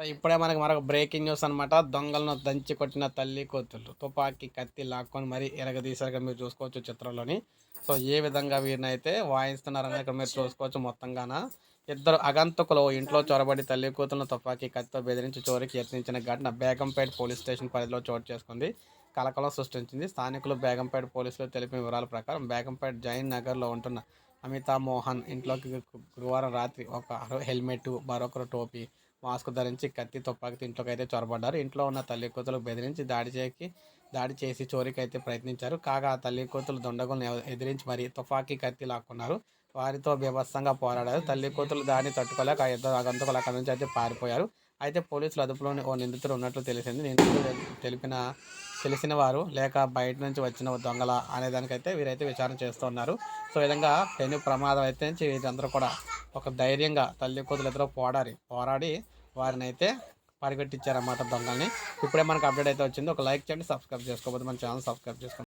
So ఇప్పుడే మనకి మరొక బ్రేకింగ్ న్యూస్ అనమాట దొంగలను దంచి కొట్టిన తల్లి కూతుళ్ళు తుపాకీ కత్తి లాక్కొని మరీ ఎరగదీశారుగా మీరు చూసుకోవచ్చు చిత్రంలోని. సో ఏ విధంగా వీరినైతే వాయిస్తున్నారని ఇక్కడ మీరు చూసుకోవచ్చు మొత్తంగాన. ఇద్దరు అగంతకులు ఇంట్లో చొరబడి తల్లి కూతులను తుపాకీ కత్తితో బెదిరించి చోరికి యత్నించిన ఘటన బేగంపేట పోలీస్ స్టేషన్ పరిధిలో చోటు చేసుకుంది. కలకలం సృష్టించింది. స్థానికులు బేగంపేట పోలీసులు తెలిపిన వివరాల ప్రకారం బేగంపేట జైన్ నగర్లో ఉంటున్న అమితా మోహన్ ఇంట్లోకి గురువారం రాత్రి ఒక హెల్మెట్ మరొకరు టోపీ మాస్క్ ధరించి కత్తి తుపాకీతో ఇంట్లోకి అయితే చొరబడ్డారు. ఇంట్లో ఉన్న తల్లి కూతురు బెదిరించి దాడి చేసి దాడి చేసి చోరీకి అయితే ప్రయత్నించారు. కాగా ఆ తల్లి కూతురు దొండగులను ఎదిరించి మరి తుపాకీ కత్తి లాక్కున్నారు. వారితో బీభత్సంగా పోరాడారు. తల్లి కూతురు దాడిని తట్టుకోలేక ఇద్దరు ఆగంతకులు అక్కడి నుంచి అయితే పారిపోయారు. అయితే పోలీసులు అదుపులోని ఓ నిందితుడు ఉన్నట్లు తెలిసింది. నిందితుడు తెలిపిన తెలిసిన వారు లేక బయట నుంచి వచ్చిన దొంగల అనే దానికైతే వీరైతే విచారణ చేస్తున్నారు. సో విధంగా పెను ప్రమాదం అయితే నుంచి వీరందరూ కూడా ఒక ధైర్యంగా తల్లి కూతురు ఇద్దరు పోరాడి పోరాడి వారిని అయితే పరిగెట్టించారన్నమాట దొంగల్ని. ఇప్పుడే మనకు అప్డేట్ అయితే వచ్చింది. ఒక లైక్ చేయండి సబ్స్క్రైబ్ చేసుకోకపోతే మన ఛానల్ సబ్స్క్రైబ్ చేసుకోండి